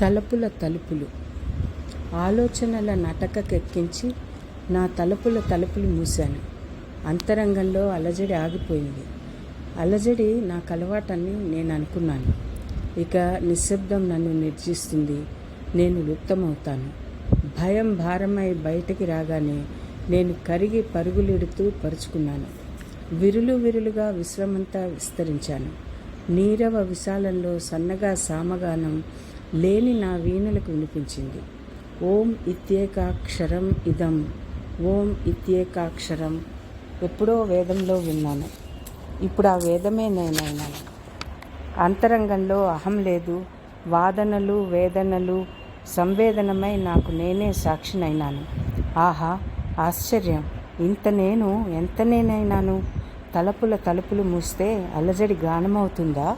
తలుపుల తలుపులు. ఆలోచనల నటకకెక్కించి నా తలుపుల తలుపులు మూశాను. అంతరంగంలో అలజడి ఆగిపోయింది. అలజడి నాకు అలవాటని నేను అనుకున్నాను ఇక నిశ్శబ్దం నన్ను నిర్జిస్తుంది. నేను లుప్తమవుతాను. భయం భారమై బయటికి రాగానే నేను కరిగి పరుగులెడుతూ పరుచుకున్నాను. విరులు విరులుగా విశ్రమంతా విస్తరించాను. నీరవ విశాలంలో సన్నగా సామగానం లేని నా వీణులకు వినిపించింది. ఓం ఇత్యేకాక్షరం ఇదం. ఓం ఇత్యేకాక్షరం. ఎప్పుడో వేదంలో విన్నాను. ఇప్పుడు ఆ వేదమే నేనైనాను. అంతరంగంలో అహం లేదు. వాదనలు వేదనలు సంవేదనమై నాకు నేనే సాక్షినైనాను. ఆహా ఆశ్చర్యం. ఇంత నేను ఎంత నేనైనాను? తలుపుల తలుపులు మూస్తే అల్లజడి గానమవుతుందా?